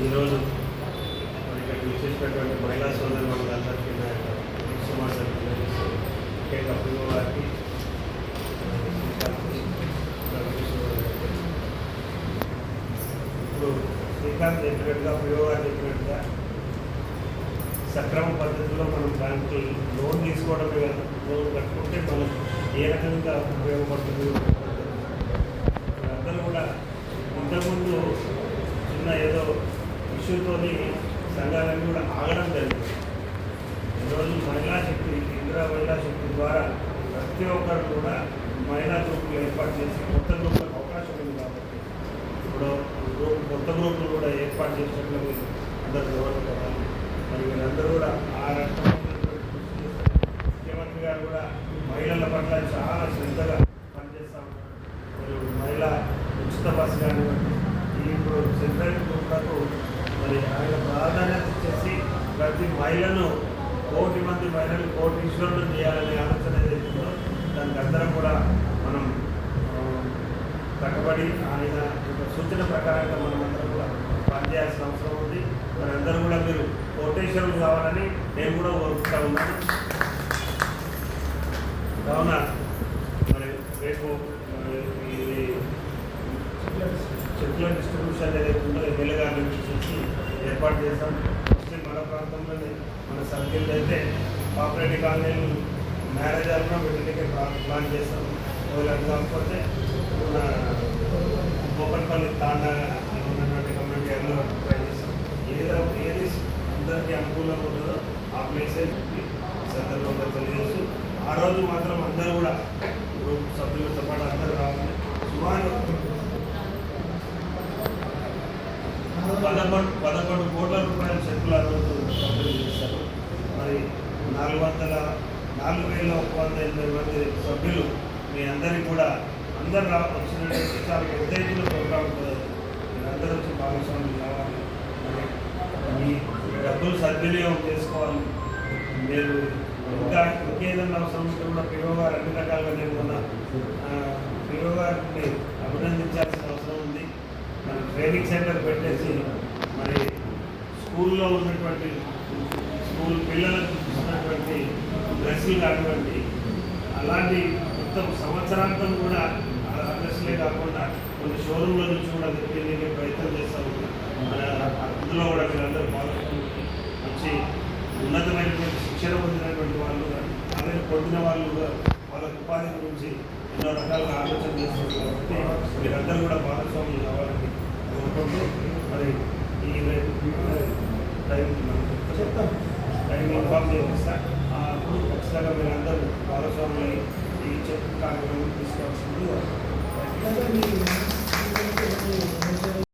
ఈరోజు మరి ఇక్కడ విచ్చేసినటువంటి మహిళా సోదరు మనందరికీ నా యొక్క సుమారు ముఖ్యంగా వారికి ఇప్పుడు శ్రీకాంత్ చెప్పినట్టుగా పిల్లవారు చెప్పినట్టుగా సక్రమ పద్ధతిలో మనం బ్యాంకు లోన్ తీసుకోవడమే కాదు లోన్ కట్టుకుంటే మనం ఏ రకంగా ఉపయోగపడుతుంది? అందరూ కూడా ఇంతకుముందు ఇష్యూతోని సంఘాలన్నీ కూడా ఆగడం జరిగింది. ఈరోజు మహిళా శక్తి ఇందిరా మహిళా శక్తి ద్వారా ప్రతి ఒక్కరు కూడా మహిళా గ్రూపులు ఏర్పాటు చేసి కొత్త గ్రూపులకు అవకాశం ఉంది కాబట్టి ఇప్పుడు గ్రూప్ కొత్త గ్రూపులు కూడా ఏర్పాటు చేసినట్లు మీరు అందరూ గౌరవపడాలి మరి వీళ్ళందరూ కూడా ఆ రకంగా ముఖ్యమంత్రి గారు కూడా మహిళల పట్ల చాలా శ్రద్ధగా పనిచేస్తాం మరి మహిళా ఉచిత బస్సు కానివ్వండి ఈ ఇప్పుడు సెంట్రల్ గ్రూప్లకు మరి ఆయన ప్రాధాన్యత ఇచ్చేసి ప్రతి మహిళను కోటి మంది మహిళలు కోటి ఈశ్వరులు చేయాలనే ఆలోచన ఏదైతుందో దానికి అందరం కూడా మనం తగ్గబడి ఆయన సూచన ప్రకారంగా మనం అందరం కూడా పనిచేయాల్సిన అవసరం ఉంది. మరి కూడా మీరు కోటేశ్వరులు కావాలని నేను కూడా కోరుకుంటా ఉన్నాను. కావున మరి రేపు ఇది చెట్ల డిస్ట్రిబ్యూషన్ ఏదైతే ఉందో ఎమ్మెల్యే గారి నుంచి ఏర్పాటు చేస్తాం ప్రాంతంలోనే మన సర్కిల్ అయితే కోఆపరేటివ్ కాలనీలు మ్యారేజ్ అయినా వీటికి ప్లాన్ చేస్తాం. ఒకవేళ కాకపోతే మన గోపన్పల్లి తాండా ఉన్నటువంటి కమ్యూనిటీ ఏరియాలో ట్రై చేస్తాం. ఏదో ఏది అందరికీ అనుకూలంగా ఉంటుందో ఆ ప్లేసే సందర్భంగా తెలియజేస్తూ ఆ రోజు మాత్రం అందరూ కూడా గ్రూప్ సభ్యులతో పాటు అందరూ రావాలి. సుమారు పదకొండు పదకొండు కోట్ల రూపాయల చెక్కులు ఆ రోజు మరి నాలుగు వందల నాలుగు వేల ఒక వంద ఎనిమిది మంది సభ్యులు మీ అందరికీ కూడా అందరు రా వచ్చినటువంటి చాలా పెద్ద ఎత్తున ప్రోగ్రాం ఉంటుంది మీరందరూ వచ్చి భాగస్వామి కావాలి. మీ డబ్బులు సద్వినియోగం చేసుకోవాలి. మీరు ఇంకా ఇంకేదన్నా అవసరం ఉంటే కూడా పిఓ గారు అన్ని రకాలుగా నేను మొన్న పిఓ గారిని అభినందించాల్సిన అవసరం ఉంది. మన ట్రైనింగ్ సెంటర్ పెట్టేసి మరి స్కూల్లో ఉన్నటువంటి స్కూల్ పిల్లలకు ఉన్నటువంటి డ్రెస్సులు కానివ్వండి అలాంటి మొత్తం సంవత్సరాంతం కూడా ఆ డ్రెస్సులే కాకుండా కొన్ని షోరూమ్ల నుంచి కూడా తెప్పించే ప్రయత్నం చేస్తూ ఉన్నాం అందులో కూడా మీరందరూ పాల్గొని వచ్చి ఉన్నతమైనటువంటి శిక్షణ పొందినటువంటి వాళ్ళు కానీ అలాగే పొందిన వాళ్ళు కూడా వాళ్ళ ఉపాధి గురించి ఎన్నో రకాలుగా ఆలోచన చేస్తున్నారు కాబట్టి మీరందరూ కూడా భాగస్వాములు కావాలని కోరుకుంటూ మరి ఈ రేపు మేము ఇన్ఫామ్ చేస్తాం ఖచ్చితంగా మీరు అందరూ భాగస్వాములు ఈ కార్యక్రమం తీసుకోవాల్సింది.